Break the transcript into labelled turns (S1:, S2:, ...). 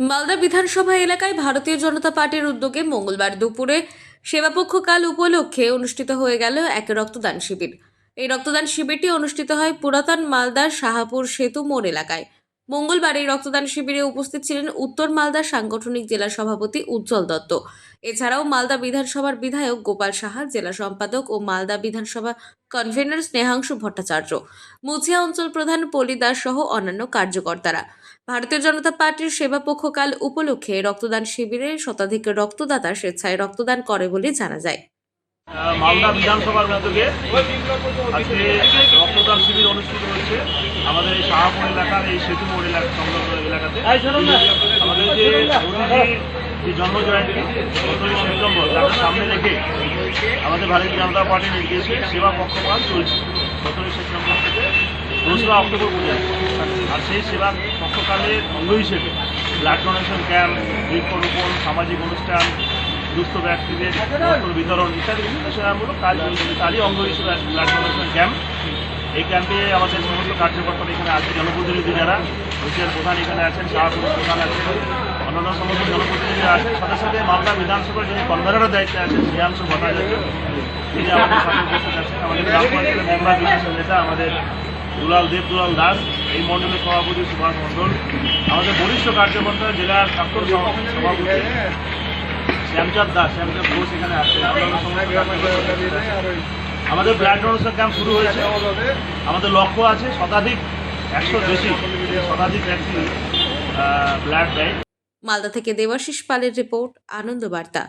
S1: মালদা বিধানসভা এলাকায় ভারতীয় জনতা পার্টির উদ্যোগে মঙ্গলবার দুপুরে সেবাপক্ষকাল উপলক্ষে অনুষ্ঠিত হয়ে গেল এক রক্তদান শিবির। এই রক্তদান শিবিরটি অনুষ্ঠিত হয় পুরাতন মালদার শাহাপুর সেতু মোড় এলাকায়। মঙ্গলবার এই রক্তদান শিবিরে উপস্থিত ছিলেন উত্তর মালদা সাংগঠনিক জেলা সভাপতি উজ্জ্বল দত্ত। এছাড়াও মালদা বিধানসভার বিধায়ক গোপাল সাহা, জেলা সম্পাদক ও মালদা বিধানসভা কনভেনর স্নেহাংশু ভট্টাচার্য, মুছিয়া অঞ্চল প্রধান পলি দাস সহ অন্যান্য কার্যকর্তারা। ভারতীয় জনতা পার্টির সেবাপক্ষকাল উপলক্ষে রক্তদান শিবিরে শতাধিক রক্তদাতা স্বেচ্ছায় রক্তদান করে বলে জানা যায়।
S2: মালদা বিধানসভার উদ্যোগে আজকে রক্তদান শিবির অনুষ্ঠিত হচ্ছে। আমাদের এই শাহাপুর এলাকার এই সেতু মোড় এলাকা সংলগ্ন এলাকাতে। আমাদের যে মোদীজির যে জন্মজয়ন্তী সতেরোই সেপ্টেম্বর তাকে সামনে রেখে আমাদের ভারতীয় জনতা পার্টির নির্দেশে সেবা পক্ষপাল চলছে। সতেরোই সেপ্টেম্বর থেকে দোসরা অক্টোবর পর্যন্ত। আর সেই সেবা পক্ষকালের অঙ্গ হিসেবে ব্লাড ডোনেশন ক্যাম্প, বৃক্ষরোপণ, সামাজিক অনুষ্ঠান, দুস্থ ব্যক্তিদের বিতরণ ইত্যাদি বিভিন্ন সেবামূলক কাজ তারই অঙ্গ হিসেবে ব্লাড ডোনেশন ক্যাম্প। এই ক্যাম্পে আমাদের সমস্ত কার্যকর্তারা এখানে আছে জনপ্রতিনিধি যারা হুশিয়ার প্রধান এখানে আছেন শাহপুর প্রধান আছেন, অন্যান্য সমস্ত জনপ্রতিনিধি আছেন। সাথে সাথে মালদা বিধানসভার যিনি কনভেনারের দায়িত্বে আছেন, শ্রীয়াংশু ভট্টাচার্য, তিনি আমাদের সাথে উপস্থিত আছেন। আমাদের গ্রাম পঞ্চায়েতের মেম্বার নেতা, আমাদের দুলাল দেব দুলাল দাস, এই মণ্ডলের সভাপতি সুভাষ মণ্ডল, আমাদের বরিষ্ঠ কার্যকর্তা জেলার প্রাক্তন সভাপতি শ্যামচাঁদ দাস। শ্যামচাঁদ ঘোষ এখানে। আমাদের ব্লাড ডোনেশন ক্যাম্প শুরু হয়েছে। আমাদের লক্ষ্য আছে শতাধিক, একশো বেশি, শতাধিক ব্যক্তি ব্লাড দেয়
S1: মালদা থেকে দেবাশিস পালের রিপোর্ট, আনন্দ বার্তা।